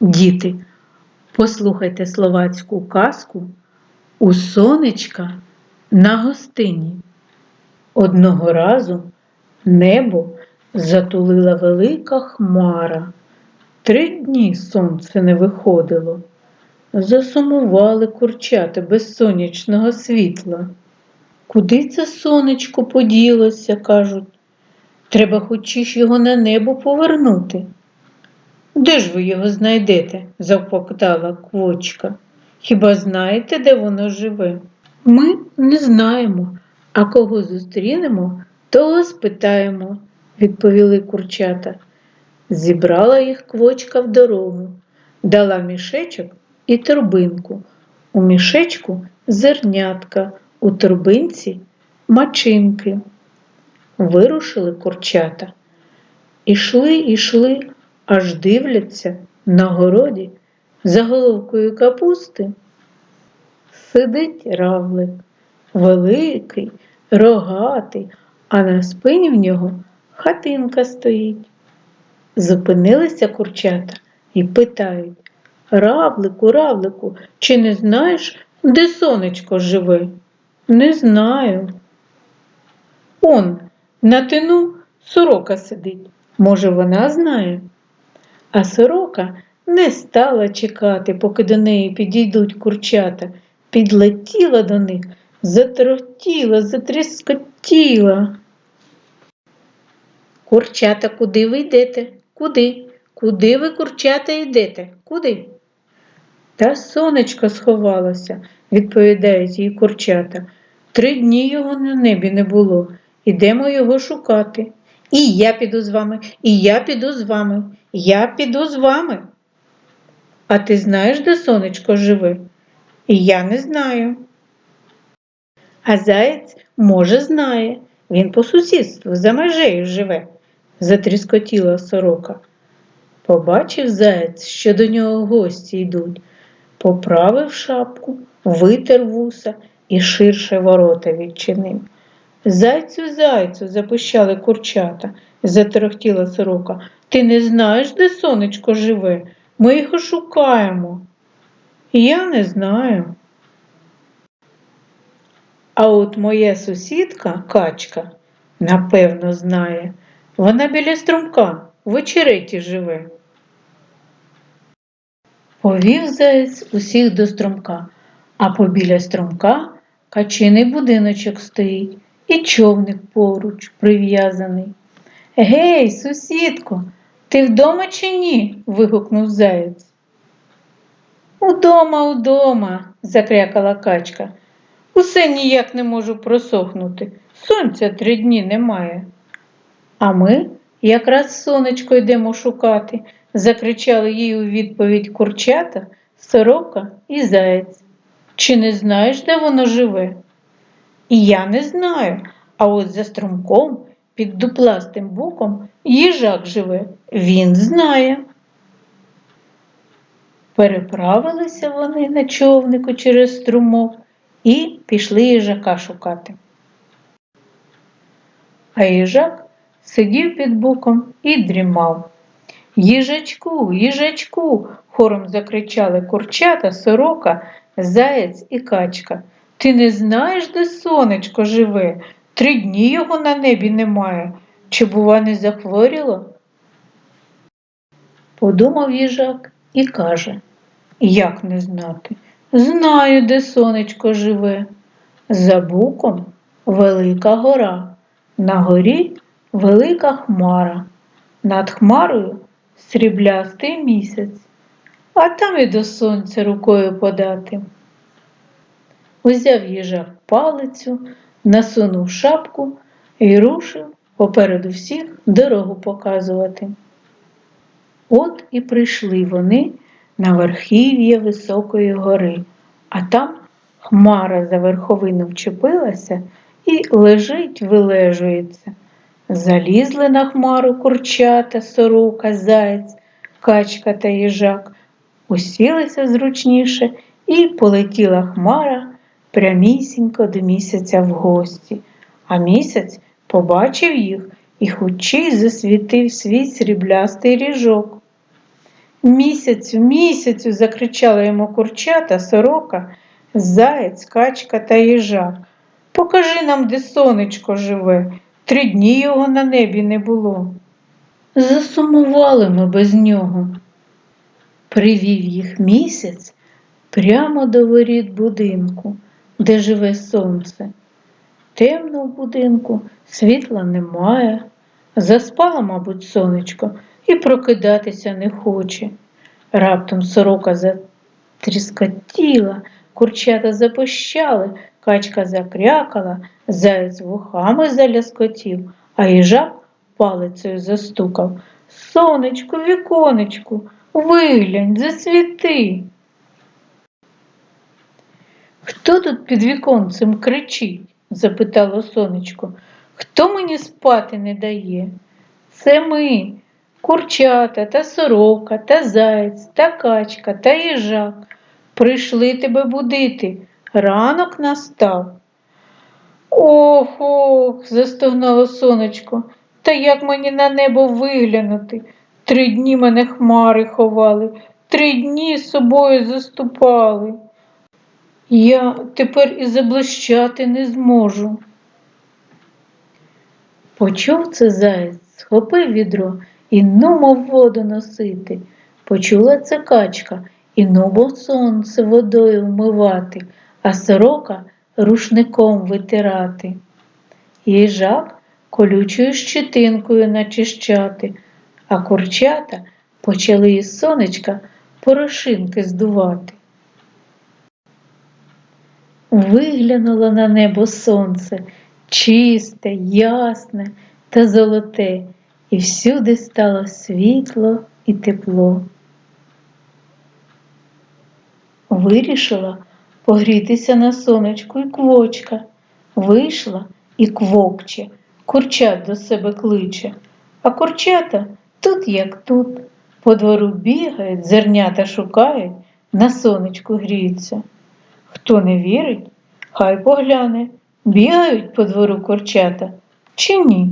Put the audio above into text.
Діти, послухайте словацьку казку у сонечка на гостині. Одного разу небо затулила велика хмара. Три дні сонце не виходило. Засумували курчата без сонячного світла. Куди це сонечко поділося, кажуть. Треба хочеш його на небо повернути. Де ж ви його знайдете? завпоктала квочка. Хіба знаєте, де воно живе? Ми не знаємо, а кого зустрінемо, того спитаємо, відповіли курчата. Зібрала їх квочка в дорогу, дала мішечок і торбинку. У мішечку зернятка, у торбинці мачинки. Вирушили курчата. Ішли, ішли, аж дивляться на городі за головкою капусти. Сидить равлик, великий, рогатий, а на спині в нього хатинка стоїть. Зупинилися курчата і питають Равлику, равлику, чи не знаєш, де сонечко живе? Не знаю. Он на тину сорока сидить. Може, вона знає? А сорока не стала чекати, поки до неї підійдуть курчата, підлетіла до них, затрохтіла, затріскотіла. Курчата, куди ви йдете? Куди? Куди ви, курчата, йдете? Куди? Та сонечко сховалося, відповідають їй курчата. Три дні його на небі не було. Ідемо його шукати. І я піду з вами, і я піду з вами, я піду з вами. А ти знаєш, де сонечко живе? І я не знаю. А заєць, може, знає. Він по сусідству за межею живе, затріскотіла сорока. Побачив заєць, що до нього гості йдуть, поправив шапку, витер вуса і ширше ворота відчинив. Зайцю, зайцю, запищали курчата, заторохтіла сорока. Ти не знаєш, де сонечко живе? Ми його шукаємо. Я не знаю. А от моя сусідка, качка, напевно, знає. Вона біля струмка в очереті живе. Повів заєць усіх до струмка, а побіля струмка качиний будиночок стоїть і човник поруч прив'язаний. Гей, сусідко, ти вдома чи ні? вигукнув заєць. Удома, удома, закрякала качка. Усе ніяк не можу просохнути. Сонця три дні немає. А ми якраз сонечко йдемо шукати, закричали їй у відповідь курчата, сорока і заєць. Чи не знаєш, де воно живе? І я не знаю, а от за струмком під дупластим боком їжак живе, він знає. Переправилися вони на човнику через струмок і пішли їжака шукати. А їжак сидів під боком і дрімав. Їжачку, їжачку, хором закричали курчата, сорока, заєць і качка. Ти не знаєш, де сонечко живе? Три дні його на небі немає. Чи, бува, не захворіло? Подумав їжак і каже, як не знати? Знаю, де сонечко живе. За буком велика гора, на горі велика хмара, над хмарою сріблястий місяць, а там і до сонця рукою подати. Узяв їжак палицю, насунув шапку і рушив попереду всіх дорогу показувати. От і прийшли вони на верхів'я високої гори, а там хмара за верховину вчепилася і лежить, вилежується. Залізли на хмару курчата, сорока, заєць, качка та їжак, усілися зручніше і полетіла хмара прямісінько до місяця в гості, а місяць побачив їх і хучий засвітив свій сріблястий ріжок. Місяцю, місяцю, закричала йому курчата, сорока, заєць, качка та їжак. Покажи нам, де сонечко живе. Три дні його на небі не було. Засумували ми без нього. Привів їх місяць прямо до воріт будинку, де живе сонце. Темно в будинку, світла немає. Заспала, мабуть, сонечко і прокидатися не хоче. Раптом сорока затріскотіла, курчата запощали, качка закрякала, заяць вухами заляскотів, а їжак палицею застукав. Сонечку, віконечку, виглянь, засвіти. Хто тут під віконцем кричить? запитало сонечко. Хто мені спати не дає? Це ми, курчата та сорока, та заєць, та качка, та їжак. Прийшли тебе будити. Ранок настав. Ох, ох, застогнало сонечко. Та як мені на небо виглянути? Три дні мене хмари ховали, три дні собою заступали. Я тепер і заблищати не зможу. Почув це заєць, схопив відро і нумав воду носити. Почула це качка і нубо сонце водою вмивати, а сорока рушником витирати. Їжак колючою щетинкою начищати, а курчата почали із сонечка порошинки здувати. Виглянуло на небо сонце, чисте, ясне та золоте, і всюди стало світло і тепло. Вирішила погрітися на сонечку і квочка. Вийшла і квокче, курчат до себе кличе, а курчата тут як тут. По двору бігають, зернята шукають, на сонечку гріються. Хто не вірить, хай погляне, бігають по двору корчата чи ні.